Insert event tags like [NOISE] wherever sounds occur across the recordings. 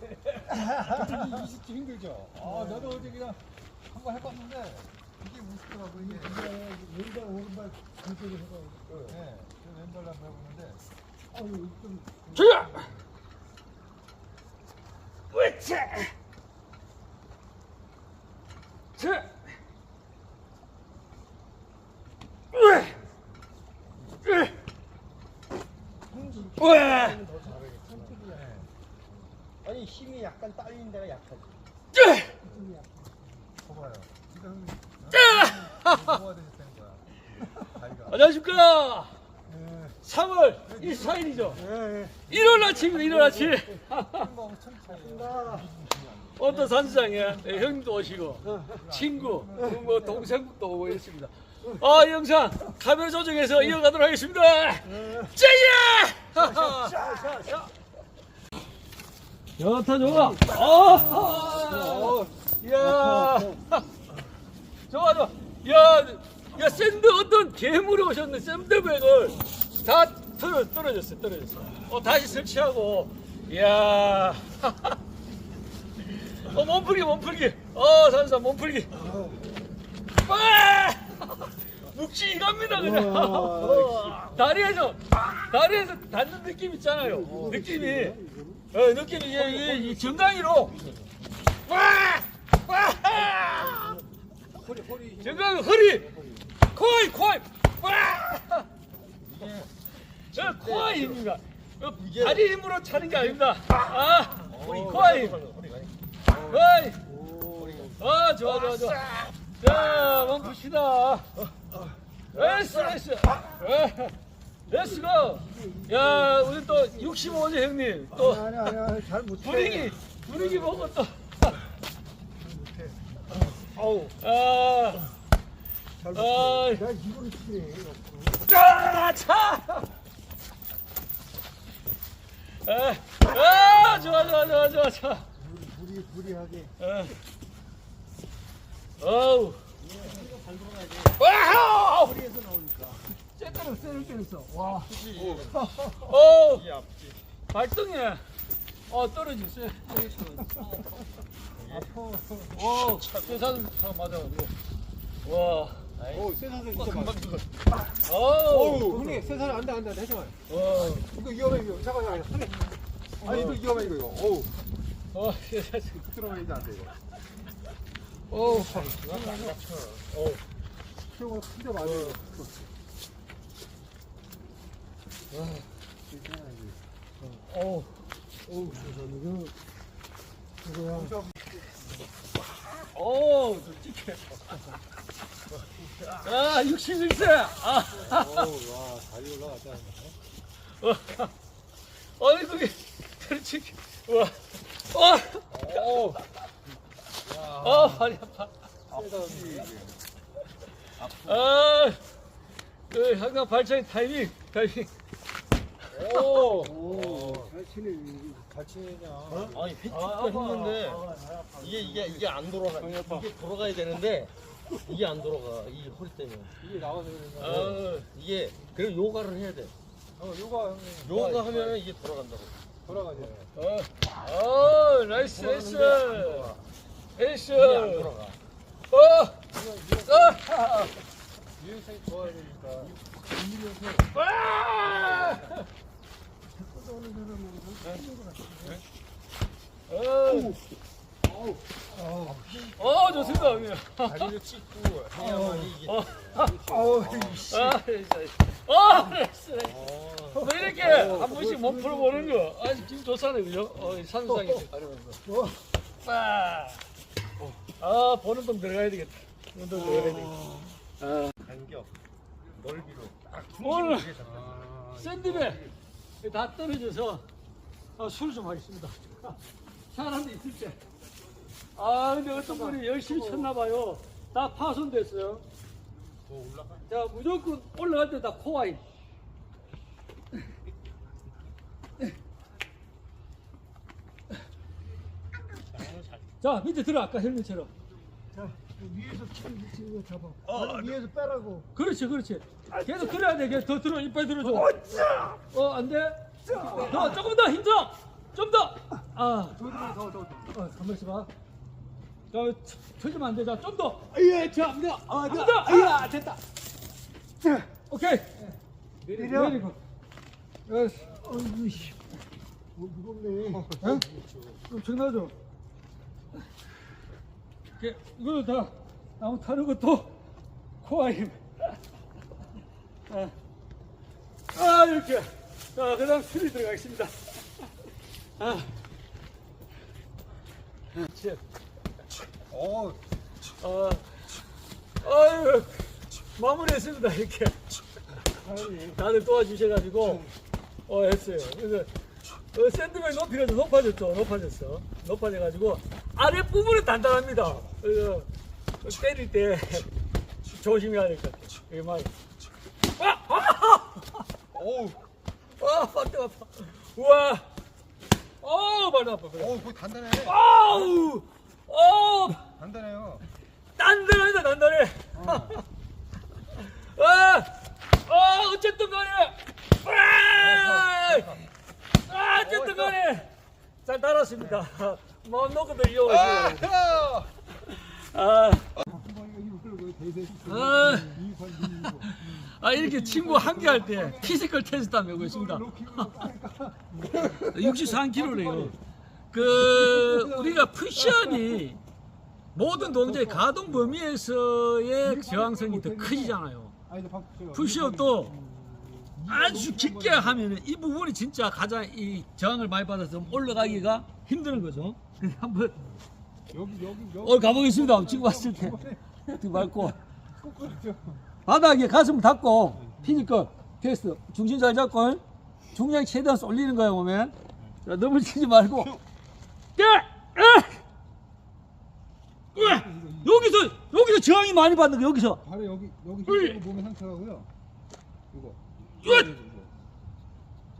근데 이 20주 힘들죠? 아, 나도 어제 그냥 한 번 해봤는데 이게 무섭더라고. 이게 왼발, 오른발 그쪽에 해가지고. 네, 저 왼발로 한번 해보는데 어유 좀 주야! 으차! 자! 으! 으! 네. 아니 힘이 약간 딸리는 데가 약하지. 으! 봐봐요. 지금 으아! 뭐가 되셨다는 거야. 다리가. 안녕하십니까. 네. 3월 24일이죠. 예, 예. 일요일 아침입니다, 일요일 아침. 뭐 엄청 차이에요. 어떤 산상에 네, 형님도 오시고 친구 뭐 동생도 오고 있습니다. 아, 이 영상 카메라 조정해서 이어가도록 하겠습니다. 짜야! 좋다 좋아. 아, 이야, 좋아 좋아. 야, 야 샌드 어떤 괴물이 오셨네. 샌드백을 다 떨어 떨어졌어, 떨어졌어. 어 다시 설치하고, 이야. [LAUGHS] 어 몸풀기 몸풀기 어 산산 몸풀기 빠 묵지 이갑니다 그냥 어, [LAUGHS] 다리에서 다리에서 닿는 느낌 있잖아요 느낌이 어 느낌이 이게, 이게, 이 정강이로. 와! 허리, 허리. 정강이 허리! 코이 코이! 와! 저 코아이 힘입니다. 어, 다리 힘으로 차는 게 아닙니다. 아 코아이 힘 어이. 아, 좋아, 좋아, 좋아. 자, 멈춥시다. 레스, 레스. 레스 고. 야, 우리 또 65세 형님. 또 아니, 아니, 아니, 잘 못해. 분위기, 분위기 보고 또. 못해. 어우. 아, 잘 아, 못해. 내가 이거를 치네. 자, 차. 아, 아, 좋아, 좋아, 좋아, 좋아, 좋아. 무리, 무리하게. 어. 어우. 와우! 허리에서 나오니까. 쟤때려 쎄를 때렸어. 와. 어. 발등에 어 떨어졌어. 아파. 어. 쇠사슬 다 맞아가지고. 와. 오, 쇠사슬 진짜 많아. 죽어. 어우. 형님, 쇠사슬 안 돼, 안 돼, 하지 마요. 어. 이거 위험해, 이거. 잠깐, 잠깐. 손에. 아니, 이거 위험해, 이거, 이거. 어우. 어. 쇠사슬. 들어가야지 안 돼, 이거. 어우. 수영을 큰데 맞아. 어우. 어우, 쇠사슬. 이거. 어우. 좀 찍혀. 아, 61세. 아. 어우, 와, 다리 올라갔다. 어이 그게 그렇지 와 어. 어 발이 아파 아그 항상 발차기 타이밍 타이밍 오 오, 잘 치네. 잘 치냐. 아니 휘 아, 가 했는데 이게 이게 이게 안 돌아가. 이게 돌아가야 되는데 이게 안 돌아가. 이 허리 때문에. 이게 나와서 그런가. 어, 이게 그리고 요가를 해야 돼. 어, 요가 형님. 요가 하면은 이게 돌아간다고. 돌아가죠. 어, 어, 나이스 나이스 이게 안 돌아가. 어, 어, 유연성이 좋아야 되니까. 아! 어, 어, 좋습니다, 형님. 다리를 찢고 해야만이 이게. 어, 어우, 아, 어, 나이스, 나이스. 뭐 이렇게 한 번씩 몸 풀어보는 거, 아, 지금 좋잖아요, 그죠? 어, 이 산상에서 가려면서. 빠! 아, 보는 돈 들어가야 되겠다. 보는 돈 들어가야 되겠다. 아, 간격 넓이로 딱 오늘 중심을 잡아. 샌드백 다 떨어져서 어, 술좀 하겠습니다. [LAUGHS] 사람도 있을 때. 아, 근데 어떤 분이 열심히 쳤나 봐요. 다 파손됐어요. 자, 무조건 올라갈 때 다 코아인. 자, 밑에 들어, 아까 형님처럼. 자, 위에서 참 이거 잡아. 아니, 위에서 빼라고. 그렇지, 그렇지. 계속 들어야 돼. 계속 더 들어, 이빨 들어줘. 어, 안 돼? 더, 조금 더 힘줘! 좀 더. 아, 어, 가만 있어봐. 저 틀리면 안 돼. 자, 좀 더. 예, 저, 안 돼. 아, 좀 돼. 더. 아, 됐다. 오케이. 내려. 내리고. 여시. 어이구 씨. 뭐 무겁네. 어? 좀 정나죠. 이렇게 이걸 다 나무 타는 것도 코어 힘. 아, 아 이렇게. 자, 그 다음 술이 들어가겠습니다. 아. 칠. 어, 어, 아유, 마무리했습니다, 이렇게. 다들 도와주셔가지고, 어, 했어요. 그래서, 어, 샌드백 높이가 좀 높아졌죠, 높아졌어. 높아져가지고, 아랫부분은 단단합니다. 그래서, 때릴 때 조심해야 될 것 같아요. 이게 막, 아! 아! 어우, 아, 아파, 아파. 우와! 어, 발도 아파, 발도 어우, 그거 단단해. 아파. 아우! 어! 단단해요. 단단하다 단단해. 아, 아 어쨌든 간에, 아, 아 어쨌든 간에 잘 달았습니다. 마음 놓고들 이어오시고. 아, 아, 한번 이렇게 친구 함께 할때 피지컬 테스트 하면 하고 있습니다. 63kg래요. 그 우리가 푸시업이 모든 동작의 가동 범위에서의 저항성이 더밥 푸시업도 아주 깊게 하면은 이 부분이 진짜 가장 이 저항을 많이 받아서 좀 올라가기가 힘드는 거죠. [LAUGHS] 한번 여기 여기 여기. 오늘 가보겠습니다. 친구 왔을 때. 등 밟고. 바닥에 가슴 닫고 피지컬 테스트 중심 잘 잡고 중량 최대한 쏠리는 거야 보면 자, 넘어지지 말고 야! 아! 으아! 여기서 여기서 저항이 많이 받는 거 여기서 바로 여기 여기 으이! 이거 몸의 상태하고요. 이거. 으이!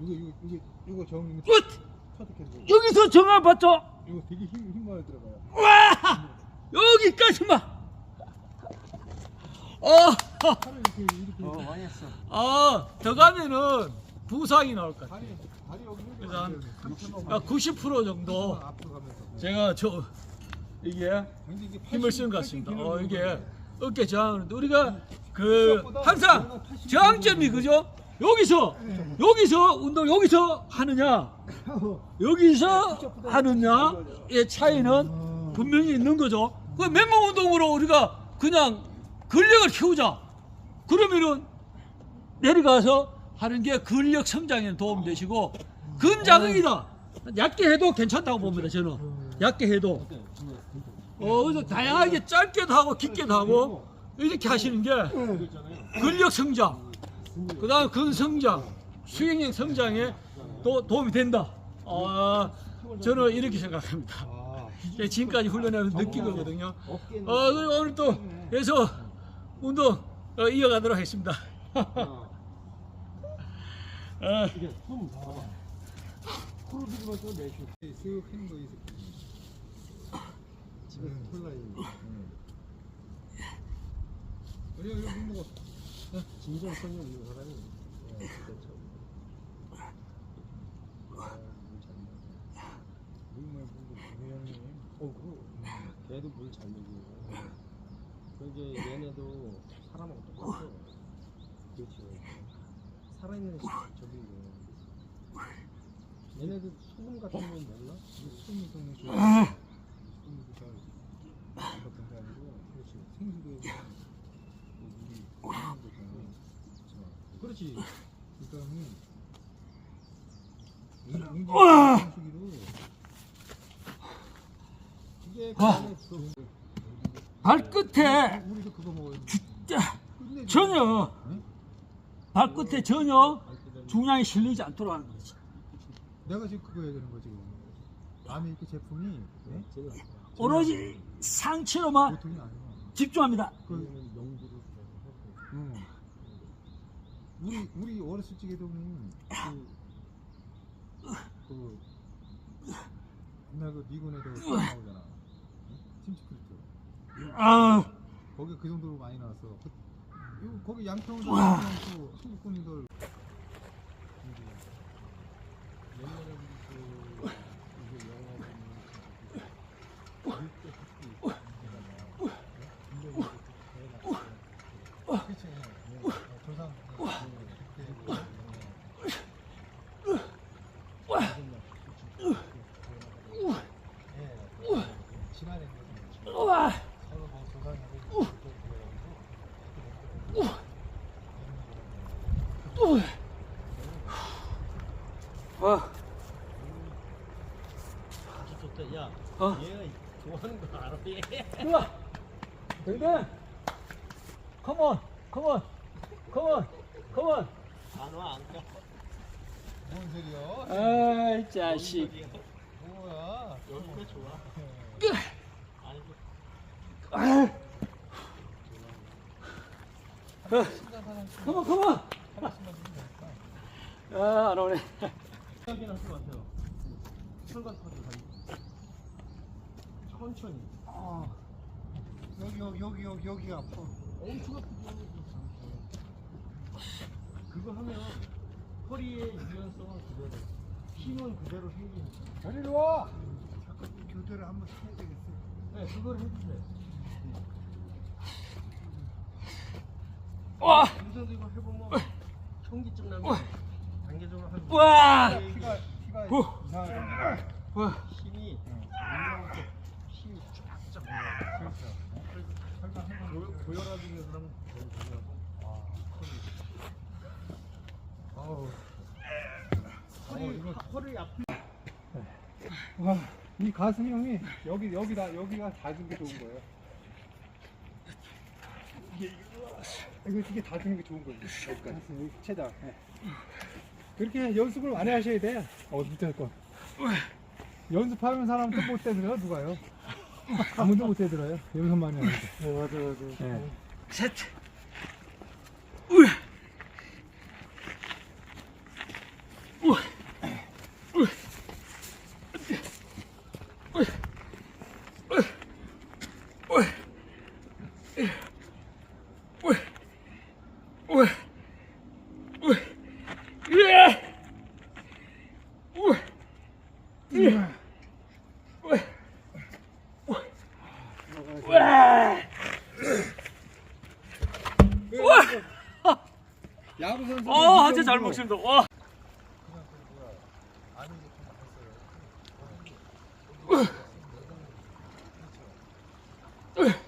이거 이거 이거 이거 으아! 터득해서 여기서 저항을 받죠 이거 되게 힘 힘만 들어가요. 와 여기까지만 어, 팔을 이렇게 이렇게 어, 많이 했어. 어, 더 가면은 부상이 나올 것 같아요. 다리 다리 여기 그래서 한한 아, 90% 정도 앞으로 가면서. 제가 저 이게 근데 이게 힘을 80, 쓰는 것 같습니다. 80 어, 이게. 어깨 저항하는데 우리가 그 항상 저항점이 그죠? 여기서 여기서 운동 여기서 하느냐 여기서 하느냐의 차이는 분명히 있는 거죠. 그 맨몸 운동으로 우리가 그냥 근력을 키우자. 그러면은 내려가서 하는 게 근력 성장에 도움 되시고 근자극이다. 얕게 해도 괜찮다고 봅니다. 저는 얕게 해도. 어, 그래서 다양하게 짧게도 하고 깊게도 하고 이렇게 하시는 게 근력 성장, 그 다음 근성장, 수행력 성장에 도, 도움이 된다. 아, 저는 이렇게 생각합니다. 아, 제가 지금까지 훈련하면서 느낀 거거든요. 어, 그리고 오늘 또 해서 운동 어, 이어가도록 하겠습니다. 아, 코로 들이면 또 내쉬. 쓱 하는 거 있어. 집에 콜라 있는. 우리 여기 물 먹어. 예, 진짜 참. 물만 먹고 형님. 어, 그 걔도 물잘 먹이고. 그게 얘네도 사람하고 똑같아. 그렇지. 살아있는 시- 저기고. 얘네도 소금 같은 건 몰라? 수미 때문에 좀. 수미도 잘. 안 같은 게 아니고. 그렇지. 생수도 물이 있는 거잖아. 그렇지. 그러니까는 운동 수기로 이게 와. 그거는 발끝에 우리도 그거 먹어요. 자, 끝내줘. 전혀 응? 발끝에 전혀 중량이 실리지 않도록 하는 거지. 내가 지금 그거 얘기하는 거지. 지금. 남의 그 제품이 네? 오로지 상체로만 보통이 아니야. 집중합니다. 그, 그러면 용도를 하고. 응. 우리 우리 어렸을 적에도는 그, 그 옛날 그 미군 애들 나오잖아. 응? 팀스크립트. 아, 거기 그 정도로 많이 나왔어. 그, 거기 양평도 한국군인들 옛날에 그 진짜 야 어. 얘가 좋아하는 거 알아 얘. 좋아. 댕댕. 컴온. 컴온. 컴온. 컴온. 안 와 안 가. 뭔 소리야? 아이 자식. 뭐야? 여기가 좋아. 아니 아. 신난 사람 컴온 컴온. 한 번씩만 주면 되니까. 아, 안 오네. 생각이 나지 마세요. 철관 타도 다니. 천천히. 아, 여기 여기 여기 여기 여기가 아파. 엄청 아프죠. 그거 하면 허리의 유연성은 그대로, 힘은 그대로 생기니까. 저리 와. 자꾸 교대를 한번 해야 되겠어. 네, 그걸 해주세요. 와. 유선 들고 해보면 현기증 나면 단계적으로 한 와. 피가 피가 후. 이상하게. 와. 힘이 올라올 때 힘이 쫙쫙 올라와. 그렇죠. 그래서 설마 해보면 고혈압 있는 사람은 너무 중요하고 아우. 허리 이거- 허리 아프. 와, 이 가슴 형이 여기 여기다 여기가 닿은 게 좋은 거예요. 이게 이거 이게 닿는 게 좋은 거예요. 여기까지 여기 최다. 예. 그렇게 연습을 많이 하셔야 돼. 어 밑에 거. 연습하는 사람도 못 되들어요 누가요? 아무도 못. 연습 많이 하는데. 네 맞아 맞아. 네. 셋. 야구 선수. 어, 한테 잘 먹습니다. 와. 으악! 으악!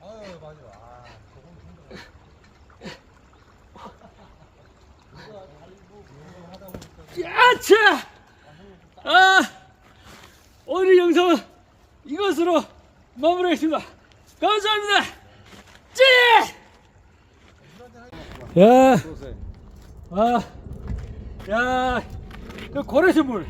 아유 맞아. 아, 저건 힘들어. 야차! 아! 오늘 영상은 이것으로 마무리하겠습니다. 감사합니다. 찌! 야, 아, 야, 그 고래샘물.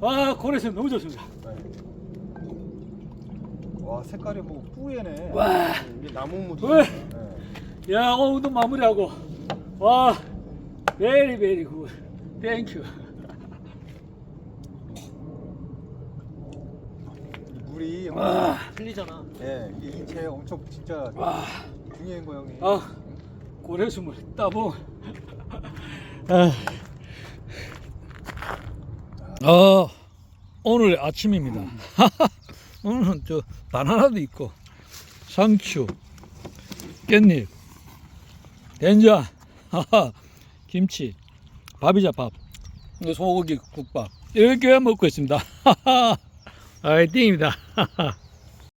아, 고래샘 너무 좋습니다. 와 색깔이 뭐 뿌예네. 와, 이게 나무 무드. 왜? 네. 야, 오늘도 마무리하고. 와, 베리 베리 굿. 땡큐. 이 물이 와, 틀리잖아. 예, 이게 인체에 엄청 진짜 와. 중요한 거 형이. 아, 고래수물 따봉. [LAUGHS] 아, 어, 오늘 아침입니다. [LAUGHS] 오늘은 저 바나나도 있고, 상추, 깻잎, 된장, 김치, 밥이자 밥, 소고기 국밥 이렇게 먹고 있습니다. [LAUGHS] 화이팅입니다.